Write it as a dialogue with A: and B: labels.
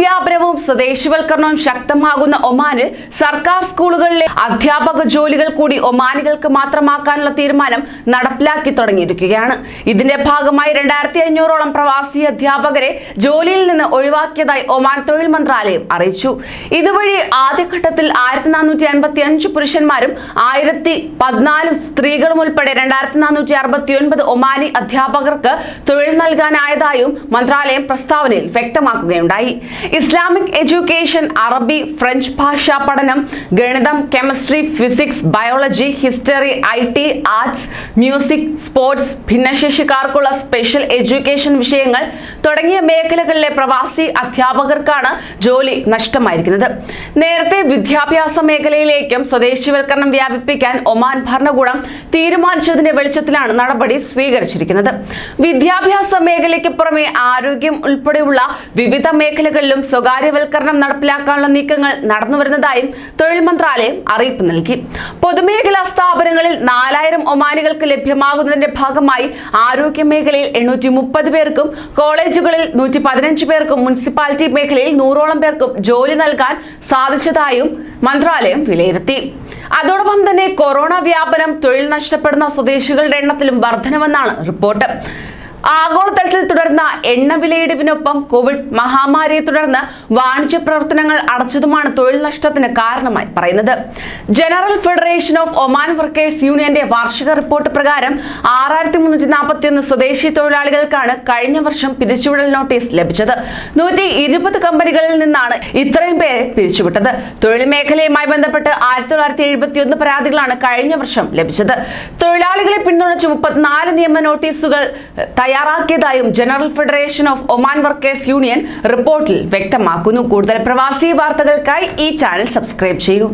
A: വ്യാപനവും സ്വദേശിവൽക്കരണവും ശക്തമാകുന്ന ഒമാനിൽ സർക്കാർ സ്കൂളുകളിലെ അധ്യാപക ജോലികൾ കൂടി ഒമാനികൾക്ക് മാത്രമാക്കാനുള്ള തീരുമാനം നടപ്പിലാക്കി തുടങ്ങിയിരിക്കുകയാണ്. ഇതിന്റെ ഭാഗമായി രണ്ടായിരത്തി അഞ്ഞൂറോളം പ്രവാസി അധ്യാപകരെ ജോലിയിൽ നിന്ന് ഒഴിവാക്കിയതായി ഒമാൻ തൊഴിൽ മന്ത്രാലയം അറിയിച്ചു. ഇതുവഴി ആദ്യഘട്ടത്തിൽ ആയിരത്തി നാനൂറ്റി അൻപത്തി അഞ്ച് പുരുഷന്മാരും ആയിരത്തി പതിനാല് സ്ത്രീകളും ഉൾപ്പെടെ രണ്ടായിരത്തി നാനൂറ്റി അറുപത്തി ഒൻപത് ഒമാനി അധ്യാപകർക്ക് തൊഴിൽ നൽകാനായതായും മന്ത്രാലയം പ്രസ്താവനയിൽ വ്യക്തമാക്കുകയുണ്ടായി. ഇസ്ലാമിക് എഡ്യൂക്കേഷൻ അറബി ഫ്രഞ്ച് ഭാഷാ പഠനം ഗണിതം chemistry physics biology history I T arts music sports ഭിന്നശേഷിക്കാർക്കുള്ള special education വിഷയങ്ങൾ തുടങ്ങിയ മേഖലകളിലെ പ്രവാസി അധ്യാപകർക്കാണ് ജോലി നഷ്ടമായിരിക്കുന്നത്. നേരത്തെ വിദ്യാഭ്യാസ മേഖലയിലേക്കും സ്വദേശിവൽക്കരണം വ്യാപിപ്പിക്കാൻ ഒമാൻ ഭരണകൂടം തീരുമാനിച്ചതിന്റെ വെളിച്ചത്തിലാണ് നടപടി സ്വീകരിച്ചിരിക്കുന്നത്. വിദ്യാഭ്യാസ മേഖലയ്ക്ക് പുറമെ ആരോഗ്യം ഉൾപ്പെടെയുള്ള വിവിധ മേഖലകളിലും സ്വകാര്യവൽക്കരണം നടപ്പിലാക്കാനുള്ള നീക്കങ്ങൾ നടന്നുവരുന്നതായും തൊഴിൽ മന്ത്രാലയം അറിയിപ്പ് നൽകി. പൊതുമേഖലാ സ്ഥാപനങ്ങളിൽ നാലായിരം ഒമാനികൾക്ക് ലഭ്യമാകുന്നതിന്റെ ഭാഗമായി ആരോഗ്യ മേഖലയിൽ എണ്ണൂറ്റി മുപ്പത് പേർക്കും കോളേജുകളിൽ നൂറ്റി പതിനഞ്ച് പേർക്കും മുനിസിപ്പാലിറ്റി മേഖലയിൽ നൂറോളം പേർക്കും ജോലി നൽകാൻ സാധിച്ചതായും മന്ത്രാലയം വിലയിരുത്തി. അതോടൊപ്പം തന്നെ കൊറോണ വ്യാപനം തൊഴിൽ നഷ്ടപ്പെടുന്ന സ്വദേശികളുടെ എണ്ണത്തിലും വർധനവെന്നാണ് റിപ്പോർട്ട്. ആഗോളതലത്തിൽ തുടർന്ന എണ്ണ എണ്ണവിലയിടിവിനൊപ്പം കോവിഡ് മഹാമാരിയെ തുടർന്ന് വാണിജ്യ പ്രവർത്തനങ്ങൾ അടച്ചതുമാണ് തൊഴിൽ നഷ്ടത്തിന് കാരണമായി പറയുന്നത്. General federation of Oman workers യൂണിയന്റെ വാർഷിക റിപ്പോർട്ട് പ്രകാരം ആറായിരത്തി മുന്നൂറ്റി നാൽപ്പത്തി ഒന്ന് സ്വദേശി തൊഴിലാളികൾക്കാണ് കഴിഞ്ഞ വർഷം പിരിച്ചുവിടൽ നോട്ടീസ് ലഭിച്ചത്. നൂറ്റി ഇരുപത് കമ്പനികളിൽ നിന്നാണ് ഇത്രയും പേരെ പിരിച്ചുവിട്ടത്. തൊഴിൽ മേഖലയുമായി ബന്ധപ്പെട്ട് ആയിരത്തി തൊള്ളായിരത്തി എഴുപത്തി ഒന്ന് പരാതികളാണ് കഴിഞ്ഞ വർഷം ലഭിച്ചത്. തൊഴിലാളികളെ പിന്തുണച്ച് മുപ്പത്തിനാല് നിയമ നോട്ടീസുകൾ തയ്യാറാക്കിയതായും general federation of Oman workers union റിപ്പോർട്ടിൽ വ്യക്തമാക്കുന്നു. കൂടുതൽ പ്രവാസി വാർത്തകൾക്കായി ഈ ചാനൽ സബ്സ്ക്രൈബ് ചെയ്യൂ.